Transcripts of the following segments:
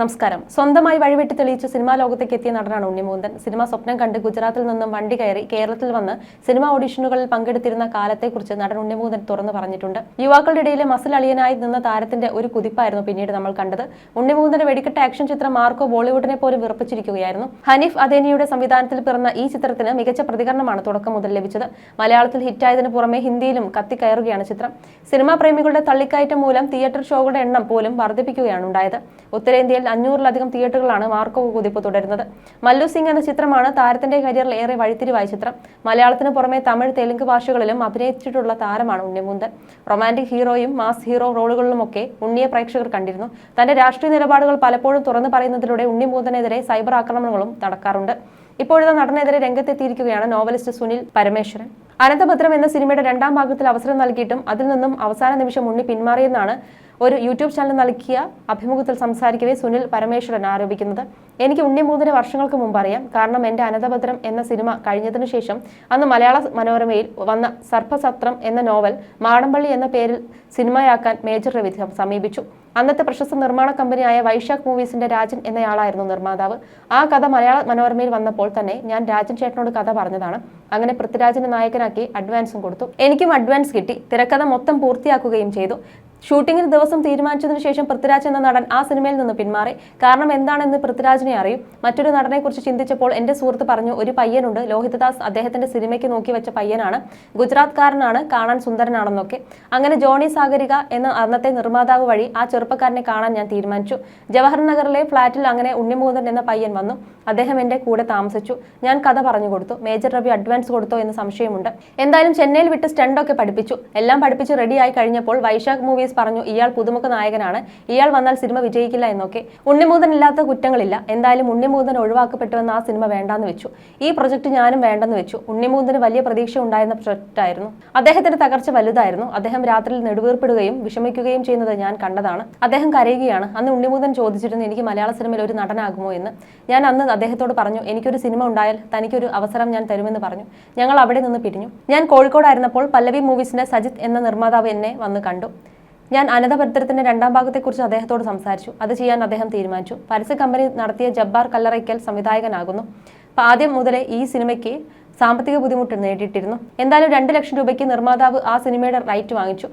നമസ്കാരം. സ്വന്തമായി വഴിവെട്ടി തെളിയിച്ച് സിനിമാ ലോകത്തേക്ക് എത്തിയ നടനാണ് ഉണ്ണിമൂന്തൻ സിനിമ സ്വപ്നം കണ്ട് ഗുജറാത്തിൽ നിന്നും വണ്ടി കയറി കേരളത്തിൽ വന്ന് സിനിമ ഓഡീഷനുകളിൽ പങ്കെടുത്തിരുന്ന കാലത്തെക്കുറിച്ച് നടൻ ഉണ്ണിമൂന്തൻ തുറന്നു പറഞ്ഞിട്ടുണ്ട്. യുവാക്കളുടെ ഇടയിലെ മസിൽ അളിയനായി നിന്ന താരത്തിന്റെ ഒരു കുതിപ്പായിരുന്നു പിന്നീട് നമ്മൾ കണ്ടത്. ഉണ്ണിമൂന്തന്റെ വെടിക്കെട്ട ആക്ഷൻ ചിത്രം മാർക്കോ ബോളിവുഡിനെ പോലും വിറപ്പിച്ചിരിക്കുകയായിരുന്നു. ഹനീഫ് അദേനിയുടെ സംവിധാനത്തിൽ പിറന്ന ഈ ചിത്രത്തിന് മികച്ച പ്രതികരണമാണ് തുടക്കം മുതൽ ലഭിച്ചത്. മലയാളത്തിൽ ഹിറ്റായതിനു പുറമെ ഹിന്ദിയിലും കത്തിക്കയറുകയാണ് ചിത്രം. സിനിമാ പ്രേമികളുടെ തള്ളിക്കയറ്റം മൂലം തിയേറ്റർ ഷോകളുടെ എണ്ണം പോലും വർദ്ധിപ്പിക്കുകയാണ് ഉണ്ടായത്. ഉത്തരേന്ത്യയിൽ അഞ്ഞൂറിലധികം തിയേറ്ററുകളാണ് മാർക്കോ കുതിപ്പ് തുടരുന്നത്. മല്ലു സിംഗ് എന്ന ചിത്രമാണ് താരത്തിന്റെ കരിയറിൽ ഏറെ വഴിത്തിരിവായ ചിത്രം. മലയാളത്തിന് പുറമെ തമിഴ് തെലുങ്ക് ഭാഷകളിലും അഭിനയിച്ചിട്ടുള്ള താരമാണ് ഉണ്ണിമുന്തൻ റൊമാന്റിക് ഹീറോയും മാസ് ഹീറോ റോളുകളിലുമൊക്കെ ഉണ്ണിയെ പ്രേക്ഷകർ കണ്ടിരുന്നു. തന്റെ രാഷ്ട്രീയ നിലപാടുകൾ പലപ്പോഴും തുറന്നു പറയുന്നതിലൂടെ ഉണ്ണിമൂന്തനെതിരെ സൈബർ ആക്രമണങ്ങളും നടക്കാറുണ്ട് ഇപ്പോഴത്തെ നടനെതിരെ രംഗത്തെത്തിയിരിക്കുകയാണ് നോവലിസ്റ്റ് സുനിൽ പരമേശ്വരൻ. അനന്തഭദ്രം എന്ന സിനിമയുടെ രണ്ടാം ഭാഗത്തിൽ അവസരം നൽകിയിട്ടും അതിൽ നിന്നും അവസാന നിമിഷം ഉണ്ണി പിന്മാറിയെന്നാണ് ഒരു യൂട്യൂബ് ചാനൽ നൽകിയ അഭിമുഖത്തിൽ സംസാരിക്കവേ സുനിൽ പരമേശ്വരൻ ആരോപിക്കുന്നത്. എനിക്ക് ഉണ്ണി ഉണ്ണിമൂന്നിന് വർഷങ്ങൾക്ക് മുമ്പ് അറിയാം. കാരണം എന്റെ അനന്തഭദ്രം എന്ന സിനിമ കഴിഞ്ഞതിനു ശേഷം അന്ന് മലയാള മനോരമയിൽ വന്ന സർപ്പസത്രം എന്ന നോവൽ മാടമ്പള്ളി എന്ന പേരിൽ സിനിമയാക്കാൻ മേജർ രവി സമീപിച്ചു. അന്നത്തെ പ്രശസ്ത നിർമ്മാണ കമ്പനിയായ വൈശാഖ് മൂവീസിന്റെ രാജൻ എന്നയാളായിരുന്നു നിർമ്മാതാവ്. ആ കഥ മലയാള മനോരമയിൽ വന്നപ്പോൾ തന്നെ ഞാൻ രാജൻ ചേട്ടനോട് കഥ പറഞ്ഞതാണ്. അങ്ങനെ പൃഥ്വിരാജിനെ നായകനാക്കി അഡ്വാൻസും കൊടുത്തു. എനിക്കും അഡ്വാൻസ് കിട്ടി. തിരക്കഥ മൊത്തം പൂർത്തിയാക്കുകയും ചെയ്തു. ഷൂട്ടിങ്ങിന് ദിവസം തീരുമാനിച്ചതിനു ശേഷം പൃഥ്വിരാജ് എന്ന നടൻ ആ സിനിമയിൽ നിന്ന് പിന്മാറി. കാരണം എന്താണെന്ന് പൃഥ്വിരാജിനെ അറിയും. മറ്റൊരു നടനെക്കുറിച്ച് ചിന്തിച്ചപ്പോൾ എന്റെ സുഹൃത്ത് പറഞ്ഞു ഒരു പയ്യനുണ്ട്. ലോഹിതദാസ് അദ്ദേഹത്തിന്റെ സിനിമയ്ക്ക് നോക്കി വെച്ച പയ്യനാണ്. ഗുജറാത്ത്കാരനാണ് കാണാൻ സുന്ദരനാണെന്നൊക്കെ. അങ്ങനെ ജോണി സാഗരിക എന്ന അന്നത്തെ നിർമ്മാതാവ് വഴി ആ ചെറുപ്പക്കാരനെ കാണാൻ ഞാൻ തീരുമാനിച്ചു. ജവഹർ നഗറിലെ ഫ്ളാറ്റിൽ അങ്ങനെ ഉണ്ണിമൂതൻ എന്ന പയ്യൻ വന്നു. അദ്ദേഹം എന്റെ കൂടെ താമസിച്ചു. ഞാൻ കഥ പറഞ്ഞു കൊടുത്തു. മേജർ രവി അഡ്വാൻസ് കൊടുത്തോ എന്ന് സംശയമുണ്ട്. എന്തായാലും ചെന്നൈയിൽ വിട്ട് സ്റ്റണ്ടൊക്കെ പഠിപ്പിച്ചു. എല്ലാം പഠിപ്പിച്ച് റെഡിയായി കഴിഞ്ഞപ്പോൾ വൈശാഖ് മൂവീസ് പറഞ്ഞു ഇയാൾ പുതുമുഖ നായകനാണ്. ഇയാൾ വന്നാൽ സിനിമ വിജയിക്കില്ല എന്നൊക്കെ. ഉണ്ണിമൂതൻ ഇല്ലാത്ത കുറ്റങ്ങളില്ല. എന്തായാലും ഉണ്ണിമൂതൻ ഒഴിവാക്കപ്പെട്ടുവെന്ന് ആ സിനിമ വേണ്ടാന്ന് വെച്ചു. ഈ പ്രൊജക്ട് ഞാനും വേണ്ടെന്ന് വെച്ചു. ഉണ്ണിമൂതന് വലിയ പ്രതീക്ഷ ഉണ്ടായിരുന്ന പ്രൊജക്റ്റായിരുന്നു അദ്ദേഹത്തിന്റെ തകർച്ച വലുതായിരുന്നു. അദ്ദേഹം രാത്രിയിൽ നെടുവീർപ്പിടുകയും വിഷമിക്കുകയും ചെയ്യുന്നത് ഞാൻ കണ്ടതാണ്. അദ്ദേഹം കരയുകയാണ്. അന്ന് ഉണ്ണിമൂതൻ ചോദിച്ചിരുന്നു എനിക്ക് മലയാള സിനിമയിൽ ഒരു നടനാകുമോ എന്ന്? ഞാൻ അന്ന് അദ്ദേഹത്തോട് പറഞ്ഞു എനിക്കൊരു സിനിമ ഉണ്ടായാൽ തനിക്കൊരു അവസരം ഞാൻ തരുമെന്ന് പറഞ്ഞു. ഞങ്ങൾ അവിടെ നിന്ന് പിരിഞ്ഞു. ഞാൻ കോഴിക്കോടായിരുന്നപ്പോൾ പല്ലവി മൂവീസിന്റെ സജിത് എന്ന നിർമ്മാതാവ് എന്നെ വന്ന് കണ്ടു. ഞാൻ അനന്തഭദ്രത്തിന്റെ രണ്ടാം ഭാഗത്തെക്കുറിച്ച് അദ്ദേഹത്തോട് സംസാരിച്ചു. അത് ചെയ്യാൻ അദ്ദേഹം തീരുമാനിച്ചു. പരസ്യ കമ്പനി നടത്തിയ ജബ്ബാർ കല്ലറയ്ക്കൽ സംവിധായകനാകുന്നു. ആദ്യം മുതലേ ഈ സിനിമയ്ക്ക് സാമ്പത്തിക ബുദ്ധിമുട്ട് നേരിട്ടിരുന്നു. എന്തായാലും രണ്ട് ലക്ഷം രൂപയ്ക്ക് നിർമ്മാതാവ് ആ സിനിമയുടെ റൈറ്റ് വാങ്ങിച്ചു.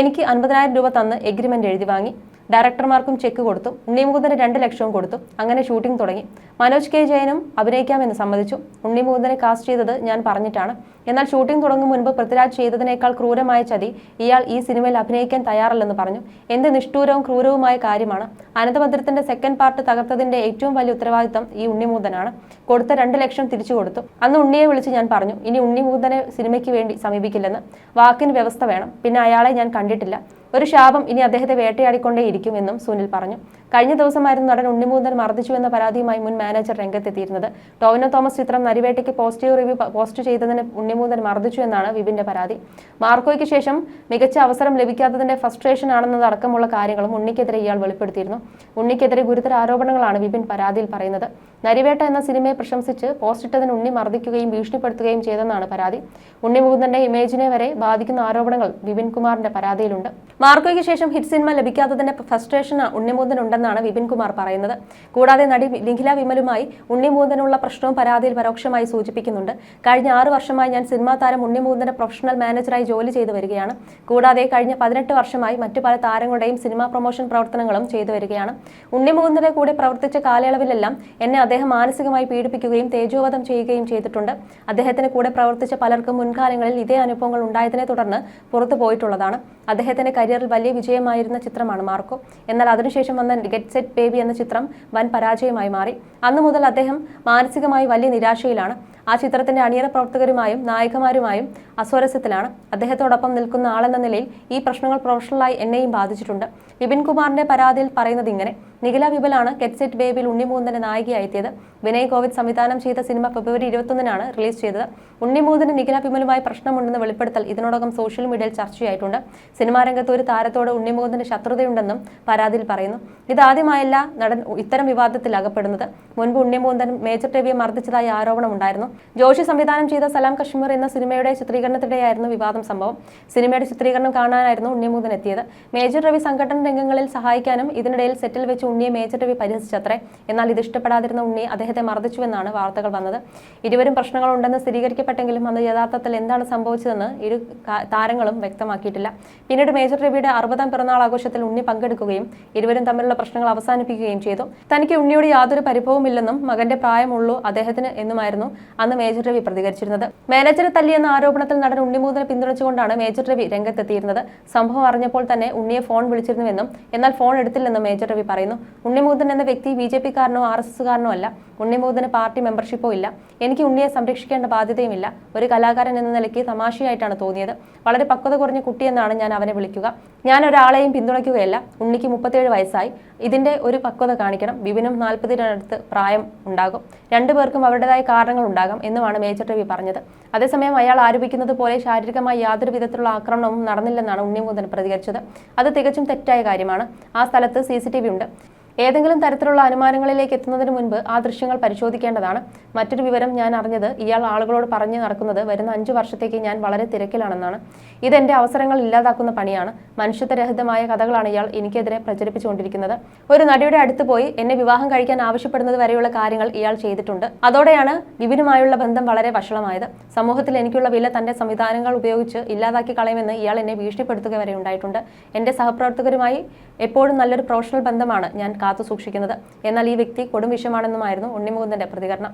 എനിക്ക് അൻപതിനായിരം രൂപ തന്ന് എഗ്രിമെന്റ് എഴുതി വാങ്ങി. ഡയറക്ടർമാർക്കും ചെക്ക് കൊടുത്തു. ഉണ്ണിമുകുന്ദന് രണ്ട് ലക്ഷവും കൊടുത്തു. അങ്ങനെ ഷൂട്ടിംഗ് തുടങ്ങി. മനോജ് കെ ജയനും അഭിനയിക്കാമെന്ന് സമ്മതിച്ചു. ഉണ്ണിമുകുന്ദനെ കാസ്റ്റ് ചെയ്തത് ഞാൻ പറഞ്ഞിട്ടാണ്. എന്നാൽ ഷൂട്ടിംഗ് തുടങ്ങും മുൻപ് പൃഥ്വിരാജ് ചെയ്തതിനേക്കാൾ ക്രൂരമായ ചതി ഇയാൾ ഈ സിനിമയിൽ അഭിനയിക്കാൻ തയ്യാറല്ലെന്ന് പറഞ്ഞു. എന്ത് നിഷ്ഠൂരവും ക്രൂരവുമായ കാര്യമാണ്. അനന്തഭദ്രത്തിന്റെ സെക്കൻഡ് പാർട്ട് തകർത്തതിന്റെ ഏറ്റവും വലിയ ഉത്തരവാദിത്തം ഈ ഉണ്ണിമൂതനാണ് കൊടുത്ത രണ്ട് ലക്ഷം തിരിച്ചു കൊടുത്തു. അന്ന് ഉണ്ണിയെ വിളിച്ച് ഞാൻ പറഞ്ഞു ഇനി ഉണ്ണിമൂതനെ സിനിമയ്ക്ക് വേണ്ടി സമീപിക്കില്ലെന്ന്. വാക്കിന് വ്യവസ്ഥ വേണം. പിന്നെ അയാളെ ഞാൻ കണ്ടിട്ടില്ല. ഒരു ശാപം ഇനി അദ്ദേഹത്തെ വേട്ടയാടിക്കൊണ്ടേയിരിക്കുമെന്നും സുനിൽ പറഞ്ഞു. കഴിഞ്ഞ ദിവസമായിരുന്നു നടൻ ഉണ്ണിമൂന്തൻ മർദ്ദിച്ചു എന്ന പരാതിയുമായി മുൻ മാനേജർ രംഗത്തെത്തിയിരുന്നത്. ടോവിനോ തോമസ് ചിത്രം നരിവേട്ടയ്ക്ക് പോസിറ്റീവ് റിവ്യൂ പോസ്റ്റ് ചെയ്തതിന് ഉണ്ണിമൂന്തൻ മർദ്ദിച്ചു എന്നാണ് വിപിന്റെ പരാതി. മാർക്കോയ്ക്ക് ശേഷം മികച്ച അവസരം ലഭിക്കാത്തതിന്റെ ഫ്രസ്ട്രേഷൻ ആണെന്നതടക്കമുള്ള കാര്യങ്ങളും ഉണ്ണിക്കെതിരെ ഇയാൾ വെളിപ്പെടുത്തിയിരുന്നു. ഉണ്ണിക്കെതിരെ ഗുരുതര ആരോപണങ്ങളാണ് വിപിൻ പരാതിയിൽ പറയുന്നത്. നരിവേട്ട എന്ന സിനിമയെ പ്രശംസിച്ച് പോസ്റ്റിട്ടതിന് ഉണ്ണി മർദ്ദിക്കുകയും ഭീഷണിപ്പെടുത്തുകയും ചെയ്തെന്നാണ് പരാതി. ഉണ്ണിമുകുന്ദന്റെ ഇമേജിനെ വരെ ബാധിക്കുന്ന ആരോപണങ്ങൾ വിപിൻ കുമാറിന്റെ പരാതിയിലുണ്ട്. മാർക്കോയ്ക്ക് ശേഷം ഹിറ്റ് സിനിമ ലഭിക്കാത്തതിന്റെ ഫ്രസ്ട്രേഷൻ ഉണ്ണിമുകുന്ദൻ ഉണ്ടെന്നാണ് വിപിൻ കുമാർ പറയുന്നത്. കൂടാതെ നടി ലിഖില വിമലുമായി ഉണ്ണിമുകുന്ദനുള്ള പ്രശ്നവും പരാതിയിൽ പരോക്ഷമായി സൂചിപ്പിക്കുന്നുണ്ട്. കഴിഞ്ഞ ആറ് വർഷമായി ഞാൻ സിനിമാ താരം ഉണ്ണിമുകുന്ദന്റെ പ്രൊഫഷണൽ മാനേജറായി ജോലി ചെയ്തു വരികയാണ്. കൂടാതെ കഴിഞ്ഞ പതിനെട്ട് വർഷമായി മറ്റു പല താരങ്ങളുടെയും സിനിമാ പ്രൊമോഷൻ പ്രവർത്തനങ്ങളും ചെയ്തു വരികയാണ്. ഉണ്ണിമുകുന്ദന്റെ കൂടെ പ്രവർത്തിച്ച കാലയളവിലെല്ലാം എന്നെ അദ്ദേഹം മാനസികമായി പീഡിപ്പിക്കുകയും തേജോവധം ചെയ്യുകയും ചെയ്തിട്ടുണ്ട്. അദ്ദേഹത്തിന് കൂടെ പ്രവർത്തിച്ച പലർക്കും മുൻകാലങ്ങളിൽ ഇതേ അനുഭവങ്ങൾ ഉണ്ടായതിനെ തുടർന്ന് പുറത്തു പോയിട്ടുള്ളതാണ്. അദ്ദേഹത്തിന്റെ കരിയറിൽ വലിയ വിജയമായിരുന്ന ചിത്രമാണ് മാർക്കോ. എന്നാൽ അതിനുശേഷം വന്ന ഗെറ്റ് സെറ്റ് ബേബി എന്ന ചിത്രം വൻ പരാജയമായി മാറി. അന്നു മുതൽ അദ്ദേഹം മാനസികമായി വലിയ നിരാശയിലാണ്. ആ ചിത്രത്തിന്റെ അണിയറ പ്രവർത്തകരുമായും നായകമാരുമായും അസ്വരസ്യത്തിലാണ്. അദ്ദേഹത്തോടൊപ്പം നിൽക്കുന്ന ആളെന്ന നിലയിൽ ഈ പ്രശ്നങ്ങൾ പ്രൊഫഷണലായി എന്നെയും ബാധിച്ചിട്ടുണ്ട്. വിപിൻ കുമാറിന്റെ പരാതിയിൽ പറയുന്നത് ഇങ്ങനെ. നിഖില വിപലാണ് കെറ്റ്സെറ്റ് ബേബിൽ നായികയായി എത്തിയത് വിനയ് കോവിദ് സംവിധാനം ചെയ്ത സിനിമ ഫെബ്രുവരി ഇരുപത്തൊന്നിനാണ് റിലീസ് ചെയ്തത്. ഉണ്ണിമൂന്തന് നിഖില വിമലുമായി പ്രശ്നമുണ്ടെന്ന് വെളിപ്പെടുത്തൽ ഇതിനോടകം സോഷ്യൽ മീഡിയയിൽ ചർച്ചയായിട്ടുണ്ട്. സിനിമാ രംഗത്ത് ഒരു താരത്തോട് ഉണ്ണിമൂന്തന് ശത്രുതയുണ്ടെന്നും പരാതിയിൽ പറയുന്നു. ഇതാദ്യമായല്ല നടൻ ഇത്തരം വിവാദത്തിൽ അകപ്പെടുന്നത്. മുൻപ് ഉണ്ണിമൂന്തൻ മേജർ രവിയെ മർദ്ദിച്ചതായി ആരോപണമുണ്ടായിരുന്നു. ജോഷി സംവിധാനം ചെയ്ത സലാം കശ്മീർ എന്ന സിനിമയുടെ ചിത്രീകരണത്തിനിടെയായിരുന്നു വിവാദം സംഭവം. സിനിമയുടെ ചിത്രീകരണം കാണാനായിരുന്നു ഉണ്ണിമൂതൻ എത്തിയത്. മേജർ രവി സംഘടന രംഗങ്ങളിൽ സഹായിക്കാനും ഇതിനിടയിൽ സെറ്റിൽ വെച്ച് ഉണ്ണിയെ മേജർ രവി പരിഹസിച്ചത്രേ. എന്നാൽ ഇത് ഇഷ്ടപ്പെടാതിരുന്ന ഉണ്ണി അദ്ദേഹത്തെ മർദ്ദിച്ചുവെന്നാണ് വാർത്തകൾ വന്നത്. ഇരുവരും പ്രശ്നങ്ങളുണ്ടെന്ന് സ്ഥിരീകരിക്കപ്പെട്ടെങ്കിലും അന്ന് യഥാർത്ഥത്തിൽ എന്താണ് സംഭവിച്ചതെന്ന് ഇരു താരങ്ങളും വ്യക്തമാക്കിയിട്ടില്ല. പിന്നീട് മേജർ രവിയുടെ അറുപതാം പിറന്നാൾ ആഘോഷത്തിൽ ഉണ്ണി പങ്കെടുക്കുകയും ഇരുവരും തമ്മിലുള്ള പ്രശ്നങ്ങൾ അവസാനിപ്പിക്കുകയും ചെയ്തു. തനിക്ക് ഉണ്ണിയോട് യാതൊരു പരിഭവമില്ലെന്നും മകന്റെ പ്രായമുള്ളൂ അദ്ദേഹത്തിന് എന്നുമായിരുന്നു അന്ന് മേജർ രവി പ്രതികരിച്ചിരുന്നത്. മാനേജറെ തല്ലിയെന്ന ആരോപണത്തിൽ നടൻ ഉണ്ണിമൂതനെ പിന്തുണച്ചുകൊണ്ടാണ് മേജർ രവി രംഗത്തെത്തിയിരുന്നത്. സംഭവം അറിഞ്ഞപ്പോൾ തന്നെ ഉണ്ണിയെ ഫോൺ വിളിച്ചിരുന്നുവെന്നും എന്നാൽ ഫോൺ എടുത്തില്ലെന്നും മേജർ രവി പറയുന്നു. ഉണ്ണിമൂതൻ എന്ന വ്യക്തി ബി ജെ പിക്കാരനോ ആർ എസ് എസുകാരനോ അല്ല. ഉണ്ണിമൂതന് പാർട്ടി മെമ്പർഷിപ്പോ ഇല്ല. എനിക്ക് ഉണ്ണിയെ സംരക്ഷിക്കേണ്ട ബാധ്യതയുമില്ല. ഒരു കലാകാരൻ എന്ന നിലയ്ക്ക് തമാശയായിട്ടാണ് തോന്നിയത്. വളരെ പക്വത കുറഞ്ഞ കുട്ടിയെന്നാണ് ഞാൻ അവനെ വിളിക്കുക. ഞാൻ ഒരാളെയും പിന്തുണയ്ക്കുകയല്ല. ഉണ്ണിക്ക് മുപ്പത്തേഴ് വയസ്സായി. ഇതിന്റെ ഒരു പക്വത കാണിക്കണം. ബിബിനും നാൽപ്പതിനടുത്ത് പ്രായം ഉണ്ടാകും. രണ്ടുപേർക്കും അവരുടേതായ കാരണങ്ങൾ ഉണ്ടാകാം എന്നുമാണ് മേജർ രവി പറഞ്ഞത്. അതേസമയം അയാൾ ആരോപിക്കുന്നത് പോലെ ശാരീരികമായി യാതൊരു വിധത്തിലുള്ള ആക്രമണവും നടന്നില്ലെന്നാണ് ഉണ്ണിമൂതൻ പ്രതികരിച്ചത്. അത് തികച്ചും തെറ്റായ കാര്യമാണ്. ആ സ്ഥലത്ത് സി ഉണ്ട്. ഏതെങ്കിലും തരത്തിലുള്ള അനുമാനങ്ങളിലേക്ക് എത്തുന്നതിന് മുൻപ് ആ ദൃശ്യങ്ങൾ പരിശോധിക്കേണ്ടതാണ്. മറ്റൊരു വിവരം ഞാൻ അറിഞ്ഞത് ഇയാൾ ആളുകളോട് പറഞ്ഞു നടക്കുന്നത് വരുന്ന അഞ്ചു വർഷത്തേക്ക് ഞാൻ വളരെ തിരക്കിലാണെന്നാണ്. ഇതെന്റെ അവസരങ്ങൾ ഇല്ലാതാക്കുന്ന പണിയാണ്. മനുഷ്യത്വരഹിതമായ കഥകളാണ് ഇയാൾ എനിക്കെതിരെ പ്രചരിപ്പിച്ചുകൊണ്ടിരിക്കുന്നത്. ഒരു നടിയുടെ അടുത്ത് പോയി എന്നെ വിവാഹം കഴിക്കാൻ ആവശ്യപ്പെടുന്നത് വരെയുള്ള കാര്യങ്ങൾ ഇയാൾ ചെയ്തിട്ടുണ്ട്. അതോടെയാണ് വിപിനുമായുള്ള ബന്ധം വളരെ വഷളമായത്. സമൂഹത്തിൽ എനിക്കുള്ള വില തന്റെ സംവിധാനങ്ങൾ ഉപയോഗിച്ച് ഇല്ലാതാക്കി കളയുമെന്ന് ഇയാൾ എന്നെ ഭീഷണിപ്പെടുത്തുക വരെ ഉണ്ടായിട്ടുണ്ട്. എന്റെ സഹപ്രവർത്തകരുമായി എപ്പോഴും നല്ലൊരു പ്രൊഫഷണൽ ബന്ധമാണ്. ഞാൻ കാത്തു സൂക്ഷിക്കുന്നത് എന്നാൽ ഈ വ്യക്തി കൊടും വിഷമാണെന്നുമായിരുന്നു ഉണ്ണിമുകുന്ദന്റെ പ്രതികരണം.